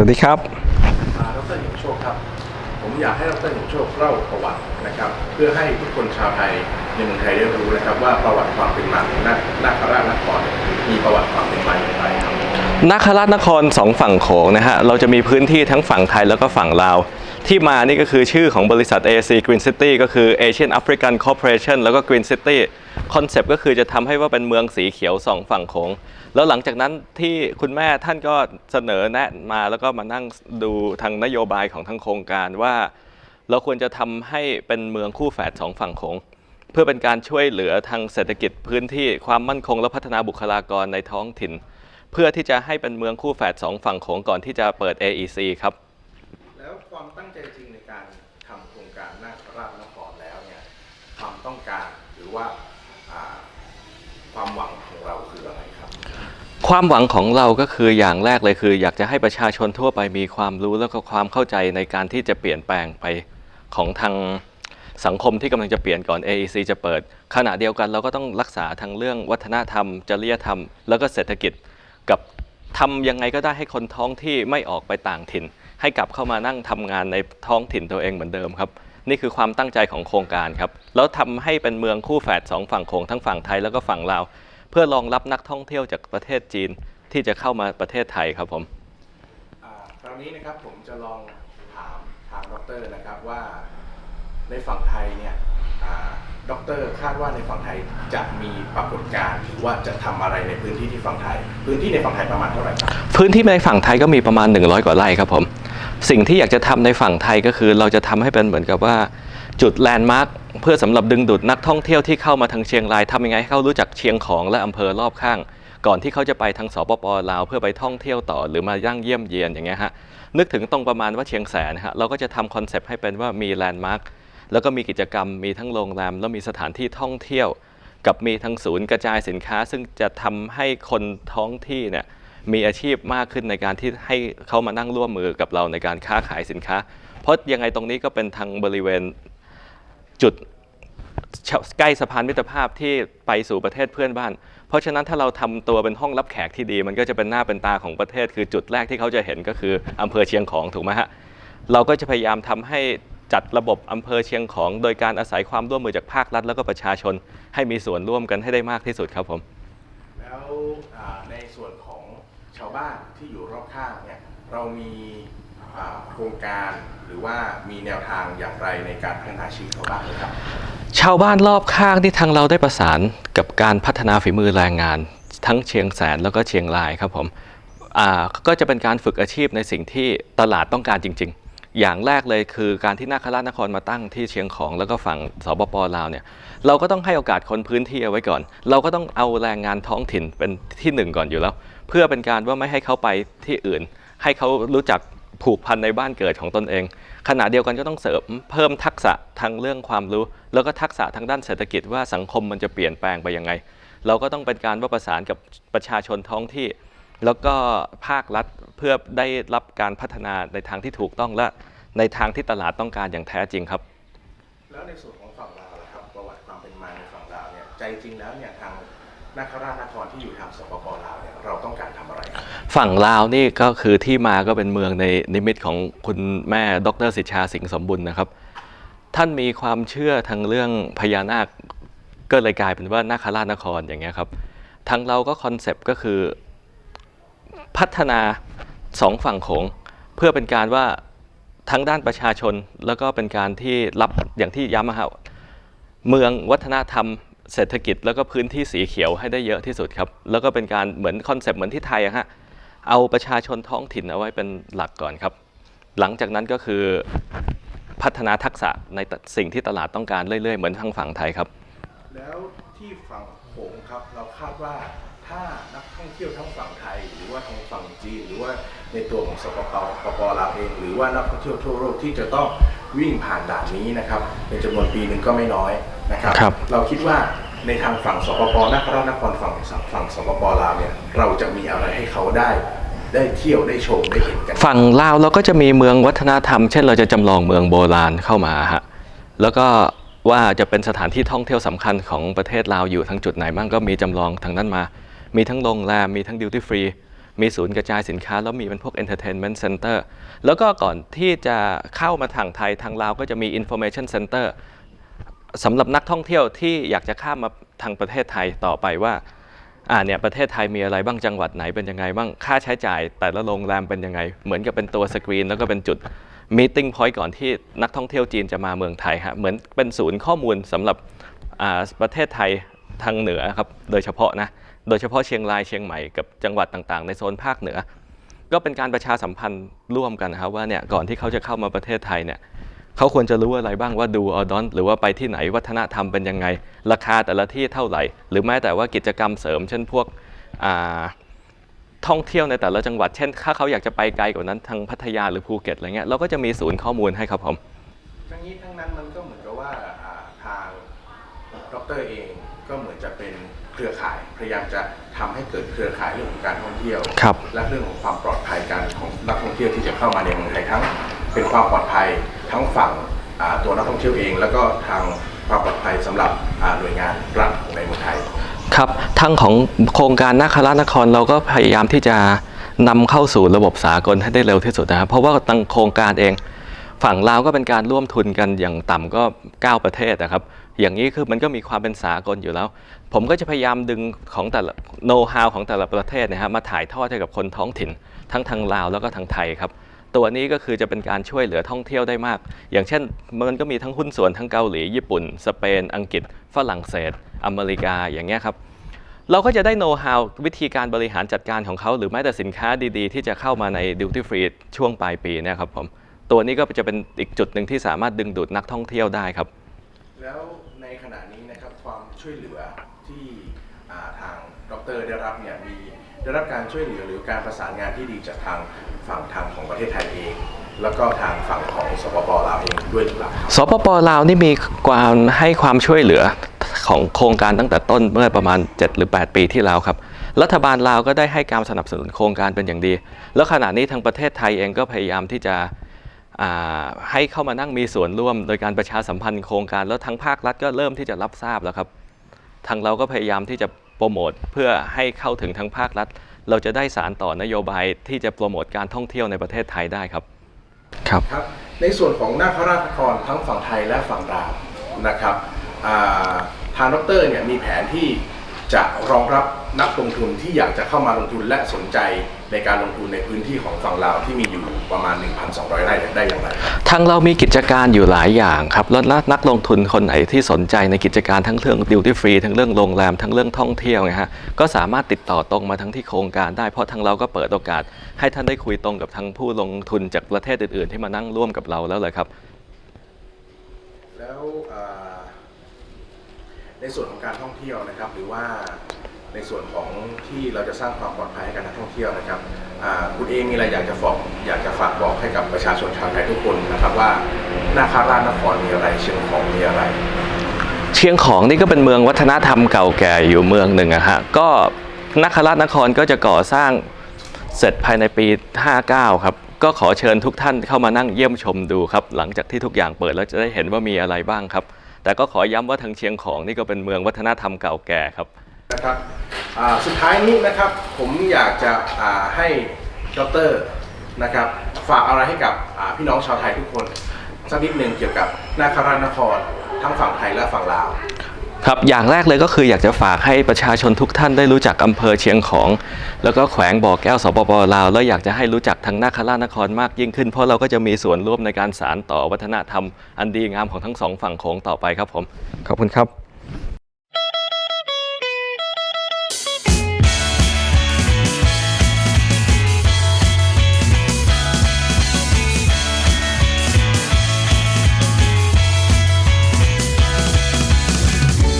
วัสดีครับอ่าดรหญิงโชคครับ ผมอยากให้ดรหญิงโชคเล่าประวัตินะครับ เพื่อให้ทุกคนชาวไทยในเมืองไทยได้รู้นะครับ ว่าประวัติความเป็นมาของนานาคราชนครมีประวัติความเป็นมาอย่างไรครับนาคราชนครสองฝั่งโขงนะฮะเราจะมีพื้นที่ทั้งฝั่งไทยแล้วก็ฝั่งลาว ที่มานี่ก็คือชื่อของบริษัท AC Green City ก็คือ Asian African Corporation แล้วก็ Green City คอนเซปต์ก็คือจะทำให้ว่าเป็นเมืองสีเขียวสองฝั่งโขงแล้วหลังจากนั้นที่คุณแม่ท่านก็เสนอแนะมาแล้วก็มานั่งดูทางนโยบายของทางโครงการว่า เราควรจะทำให้เป็นเมืองคู่แฝดสองฝั่งโขงเพื่อเป็นการช่วยเหลือทางเศรษฐกิจพื้นที่ความมั่นคงและพัฒนาบุคลากรในท้องถิ่น เพื่อที่จะให้เป็นเมืองคู่แฝดสองฝั่งโขงก่อนที่จะเปิด AEC ครับ แล้วความตั้งใจจริงในการทำโครงการนาคราชนครแล้วเนี่ยความต้องการหรือว่าความหวังของเราคืออะไรครับ ความหวังของเราก็คืออย่างแรกเลยคือ อยากจะให้ประชาชนทั่วไปมีความรู้แล้วก็ความเข้าใจในการที่จะเปลี่ยนแปลงไปของทางสังคมที่กำลังจะเปลี่ยนก่อน AEC จะเปิด ขณะเดียวกันเราก็ต้องรักษาทางเรื่องวัฒนธรรม จริยธรรม แล้วก็เศรษฐกิจกับทำยังไงก็ได้ให้คนท้องที่ไม่ออกไปต่างถิ่น ให้กลับเข้ามานั่งทำงานในท้องถิ่นตัวเองเหมือนเดิมครับ นี่คือความตั้งใจของโครงการครับ แล้วทำให้เป็นเมืองคู่แฝดสองฝั่งโขงทั้งฝั่งไทยแล้วก็ฝั่งลาว เพื่อรองรับนักท่องเที่ยวจากประเทศจีนที่จะเข้ามาประเทศไทยครับผมอ่าคราวนี้นะครับผมจะลองถามทางดรนะครับว่าในฝั่งไทยเนี่ยอ่าดรคาดว่าในฝั่งไทยจะมีปรากฏการณ์หรือว่าจะทำอะไรในพื้นที่ที่ฝั่งไทย พื้นที่ในฝั่งไทยประมาณเท่าไหร่ครับพื้นที่ในฝั่งไทยก็มีประมาณ 100 กว่าไร่ครับผม สิ่งที่อยากจะทำในฝั่งไทยก็คือ เราจะทำให้เป็นเหมือนกับว่าจุดแลนด์มาร์คเพื่อสำหรับดึงดูดนักท่องเที่ยวที่เข้ามาทางเชียงรายทำยังไงให้เขารู้จักเชียงของและอำเภอรอบข้าง ก่อนที่เขาจะไปทางสปปลาวเพื่อไปท่องเที่ยวต่อหรือมาย่างเยี่ยมเยียนอย่างเงี้ยฮะนึกถึงตรงประมาณว่าเชียงแสนฮะเราก็จะทำคอนเซปต์ให้เป็นว่ามีแลนด์มาร์คแล้วก็มีกิจกรรมมีทั้งโรงแรม แล้วมีสถานที่ท่องเที่ยว กับมีทั้งศูนย์กระจายสินค้า ซึ่งจะทำให้คนท้องที่เนี่ย มีอาชีพมากขึ้นในการที่ให้เขามานั่งร่วมมือกับเราในการค้าขายสินค้า เพราะยังไงตรงนี้ก็เป็นทางบริเวณจุดใกล้สะพานมิตรภาพที่ไปสู่ประเทศเพื่อนบ้าน เพราะฉะนั้นถ้าเราทำตัวเป็นห้องรับแขกที่ดี มันก็จะเป็นหน้าเป็นตาของประเทศ คือจุดแรกที่เขาจะเห็นก็คืออำเภอเชียงของถูกไหมฮะเราก็จะพยายามทำให้จัดระบบอำเภอเชียงของ โดยการอาศัยความร่วมมือจากภาครัฐ แล้วก็ประชาชนให้มีส่วนร่วมกันให้ได้มากที่สุดครับผม แล้ว ชาวบ้านที่อยู่รอบข้างเนี่ยเรามีโครงการหรือว่ามีแนวทางอย่างไรในการพัฒนาชีวิตชาวบ้านนะครับ ชาวบ้านรอบข้างที่ทางเราได้ประสานกับการพัฒนาฝีมือแรงงาน ทั้งเชียงแสนแล้วก็เชียงรายครับผมก็จะเป็นการฝึกอาชีพในสิ่งที่ตลาดต้องการจริง ๆ อย่างแรกเลยคือการที่นาคราชนครมาตั้งที่เชียงของแล้วก็ฝั่งสปปลาวเนี่ยเราก็ต้องให้โอกาสคนพื้นที่เอาไว้ก่อน เราก็ต้องเอาแรงงานท้องถิ่นเป็นที่หนึ่งก่อนอยู่แล้ว เพื่อเป็นการว่าไม่ให้เขาไปที่อื่น ให้เขารู้จักผูกพันในบ้านเกิดของตนเอง ขณะเดียวกันก็ต้องเสริมเพิ่มทักษะทางเรื่องความรู้ แล้วก็ทักษะทางด้านเศรษฐกิจว่าสังคมมันจะเปลี่ยนแปลงไปยังไง เราก็ต้องเป็นการว่าประสานกับประชาชนท้องที่ แล้วก็ภาครัฐเพื่อได้รับการพัฒนาในทางที่ถูกต้องและในทางที่ตลาดต้องการอย่างแท้จริงครับ แล้วในส่วนของฝั่งลาวล่ะครับประวัติความเป็นมาในฝั่งลาวเนี่ยใจจริงแล้วเนี่ยทาง นาคราชนครที่อยู่ทางสปปลาวเนี่ยเราต้องการทำอะไรครับฝั่งลาวนี่ก็คือที่มาก็เป็นเมืองในนิมิตของคุณแม่ดรสิทธาสิงห์สมบุญนะครับ ท่านมีความเชื่อทางเรื่องพญานาคก็เลยกลายเป็นว่านาคราชนครอย่างเงี้ยครับทางเราก็คอนเซปต์ก็คือพัฒนาสองฝั่งโขงเพื่อเป็นการว่าทั้งด้านประชาชนแล้วก็เป็นการที่รับอย่างที่ย้ำนะครับเมืองวัฒนธรรม เศรษฐกิจแล้วก็พื้นที่สีเขียวให้ได้เยอะที่สุดครับ แล้วก็เป็นการเหมือนคอนเซปต์เหมือนที่ไทยอะฮะเอาประชาชนท้องถิ่นเอาไว้เป็นหลักก่อนครับ หลังจากนั้นก็คือพัฒนาทักษะในสิ่งที่ตลาดต้องการเรื่อยๆ เหมือนทางฝั่งไทยครับ แล้วที่ฝั่งโขงครับเราคาดว่าถ้านักท่องเที่ยวทั้งฝั่งไทย หรือว่าทางฝั่งจีนหรือว่าในตัวของสปปปปลาวเอง หรือว่านักท่องเที่ยวทั่วโลกที่จะต้องวิ่งผ่านด่านนี้นะครับเป็นจำนวนปีหนึ่งก็ไม่น้อย นะครับครับเราคิดว่าในทางฝั่งสปปนครราชนครฝั่งฝั่งสปปลาวเนี่ยเราจะมีอะไรให้เขาได้ได้เที่ยวได้ชมได้เห็นกันฝั่งลาวเราก็จะมีเมืองวัฒนธรรม เช่นเราจะจำลองเมืองโบราณเข้ามาฮะแล้วก็ว่าจะเป็นสถานที่ท่องเที่ยวสำคัญของประเทศลาวอยู่ทั้งจุดไหนบ้างก็มีจำลองทางนั้นมา มีทั้งโรงแรมมีทั้งดิวตี้ฟรีมีศูนย์กระจายสินค้า แล้วมีเป็นพวก entertainment center แล้วก็ก่อนที่จะเข้ามาทางไทยทางลาวก็จะมี information center สำหรับนักท่องเที่ยวที่อยากจะข้ามมาทางประเทศไทยต่อไปว่าอ่าเนี่ยประเทศไทยมีอะไรบ้างจังหวัดไหนเป็นยังไงบ้างค่าใช้จ่ายแต่ละโรงแรมเป็นยังไง เหมือนกับเป็นตัวสกรีน แล้วก็เป็นจุดมีติ้งพอยต์ก่อนที่นักท่องเที่ยวจีนจะมาเมืองไทยฮะเหมือนเป็นศูนย์ข้อมูลสำหรับอ่าประเทศไทยทางเหนือครับโดยเฉพาะนะโดยเฉพาะเชียงรายเชียงใหม่กับจังหวัดต่างๆ ในโซนภาคเหนือ ก็เป็นการประชาสัมพันธ์ร่วมกันนะครับว่าเนี่ยก่อนที่เขาจะเข้ามาประเทศไทยเนี่ย เขาควรจะรู้อะไรบ้างว่าดูออดอนหรือว่าไปที่ไหนวัฒนธรรมเป็นยังไง ราคาแต่ละที่เท่าไหร่ หรือแม้แต่ว่ากิจกรรมเสริม เช่นพวกอ่าท่องเที่ยวในแต่ละจังหวัด เช่น ถ้าเขาอยากจะไปไกลกว่านั้นทางพัทยาหรือภูเก็ตอะไรเงี้ยเราก็จะมีศูนย์ข้อมูลให้ครับผมทั้งนี้ทั้งนั้นมันก็เหมือนกับว่าอ่าทางดรเองก็เหมือนจะเป็นเครือข่ายพยายามจะทำให้เกิดเครือข่ายเรื่องของการท่องเที่ยวครับและเรื่องของความปลอดภัยการของนักท่องเที่ยวที่จะเข้ามาในเมืองไทยทั้ง เป็นความปลอดภัยทั้งฝั่งตัวนักท่องเที่ยวเอง แล้วก็ทางความปลอดภัยสำหรับหน่วยงานรัฐในเมืองไทยครับทางของโครงการนาคาราชนครเราก็พยายามที่จะนำเข้าสู่ระบบสากลให้ได้เร็วที่สุดนะครับเพราะว่าทางโครงการเอง ฝั่งลาวก็เป็นการร่วมทุนกันอย่างต่ำก็ 9 ประเทศนะครับ อย่างนี้คือมันก็มีความเป็นสากลอยู่แล้ว ผมก็จะพยายามดึงของแต่ละโน้ตฮาวของแต่ละประเทศนะฮะมาถ่ายทอดให้กับคนท้องถิ่น ทั้งทางลาวแล้วก็ทางไทยครับ ตัวนี้ก็คือจะเป็นการช่วยเหลือท่องเที่ยวได้มาก อย่างเช่นมันก็มีทั้งหุ้นส่วนทั้งเกาหลี ญี่ปุ่น สเปน อังกฤษ ฝรั่งเศส อเมริกาอย่างเงี้ยครับ เราก็จะได้โน้ตฮาววิธีการบริหารจัดการของเขา หรือแม้แต่สินค้าดีๆ ที่จะเข้ามาในดิวตี้ฟรีช่วงปลายปีเนี่ยครับผมตัวนี้ก็จะเป็นอีกจุดหนึ่งที่สามารถดึงดูดนักท่องเที่ยวได้ครับ แล้วในขณะนี้นะครับความช่วยเหลือที่ทางดรได้รับเนี่ยมี ได้รับการช่วยเหลือหรือการประสานงานที่ดีจากทางฝั่งทางของประเทศไทยเอง แล้วก็ทางฝั่งของสปปลาวเองด้วยหรือเปล่าสปปลาวนี่มีความให้ความช่วยเหลือของโครงการตั้งแต่ต้นเมื่อประมาณ 7 หรือ 8 ปีที่แล้วครับ รัฐบาลลาวก็ได้ให้การสนับสนุนโครงการเป็นอย่างดี แล้วขณะนี้ทางประเทศไทยเองก็พยายามที่จะให้เข้ามานั่งมีส่วนร่วม โดยการประชาสัมพันธ์โครงการแล้วทางภาครัฐก็เริ่มที่จะรับทราบแล้วครับ ทางเราก็พยายามที่จะ โปรโมทเพื่อให้เข้าถึงทางภาครัฐ เราจะได้สารต่อนโยบายที่จะโปรโมทการท่องเที่ยวในประเทศไทยได้ครับ ครับครับ ในส่วนของนาคราชนครทั้งฝั่งไทยและฝั่งลาวนะครับอ่าทางดรเนี่ยมีแผนที่จะรองรับ นักลงทุนที่อยากจะเข้ามาลงทุนและสนใจในการลงทุนในพื้นที่ของฝั่งลาวที่มีอยู่ประมาณ 1,200 ไร่ได้อย่างไรครับทางเรามีกิจการอยู่หลายอย่างครับแล้วนักนักลงทุนคนไหนที่สนใจในกิจการทั้งเรื่องดิวตี้ฟรีทั้งเรื่องโรงแรมทั้งเรื่องท่องเที่ยวนะฮะก็สามารถติดต่อตรงมาทั้งที่โครงการได้เพราะทางเราก็เปิดโอกาส ให้ท่านได้คุยตรงกับทางผู้ลงทุนจากประเทศอื่นๆ ที่มานั่งร่วมกับเราแล้วเลยครับ แล้วอ่าในส่วนของการท่องเที่ยวนะครับ หรือว่า ในส่วนของที่เราจะสร้างความปลอดภัยให้กับนักท่องเที่ยวนะครับคุณเองมีอะไรอยากจะฝากอยากจะฝากบอกให้กับประชาชนชาวไทยทุกคนนะครับว่านาคาราชนครมีอะไร เชียงของมีอะไร เชียงของนี่ก็เป็นเมืองวัฒนธรรมเก่าแก่อยู่เมืองหนึ่งอะฮะก็นครราชนครก็จะก่อสร้างเสร็จภายในปี 59 ครับ ก็ขอเชิญทุกท่านเข้ามานั่งเยี่ยมชมดูครับ หลังจากที่ทุกอย่างเปิดแล้วจะได้เห็นว่ามีอะไรบ้างครับ แต่ก็ขอย้ำว่าทางเชียงของนี่ก็เป็นเมืองวัฒนธรรมเก่าแก่ครับ นะครับอ่าสุดท้ายนี้นะครับผมอยากจะอ่าให้ดรนะครับฝากอะไรให้กับอ่าพี่น้องชาวไทยทุกคนสักนิดหนึ่งเกี่ยวกับนาคาราชนครทั้งฝั่งไทยและฝั่งลาวครับอย่างแรกเลยก็คืออยากจะฝากให้ประชาชนทุกท่านได้รู้จักอำเภอเชียงของ แล้วก็แขวงบ่อแก้วสปปลาว แล้วอยากจะให้รู้จักทางนาคราชนครมากยิ่งขึ้น เพราะเราก็จะมีส่วนร่วมในการสานต่อวัฒนธรรม อันดีงามของทั้งสองฝั่งโขงต่อไปครับผมขอบคุณครับ